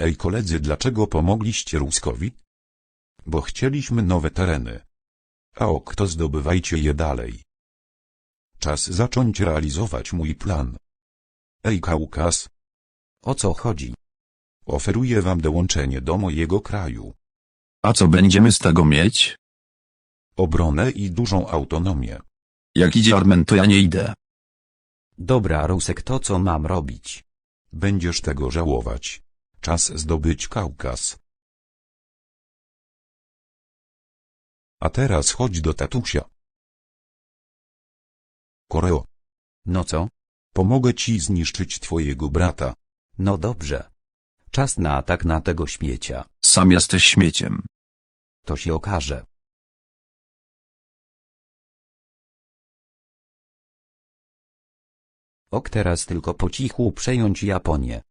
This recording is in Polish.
Ej koledzy, dlaczego pomogliście Ruskowi? Bo chcieliśmy nowe tereny. A ok, to zdobywajcie je dalej. Czas zacząć realizować mój plan. Ej Kaukaz, O co chodzi? oferuję wam dołączenie do mojego kraju. A co będziemy z tego mieć? Obronę i dużą autonomię. Jak idzie Armen to ja nie idę. Dobra Rusek to co mam robić? Będziesz tego żałować. Czas zdobyć Kaukaz. A teraz chodź do tatusia. Koreo, No co? pomogę ci zniszczyć twojego brata. No dobrze. Czas na atak na tego śmiecia. Sam jesteś śmieciem. To się okaże. Ok teraz tylko po cichu przejąć Japonię.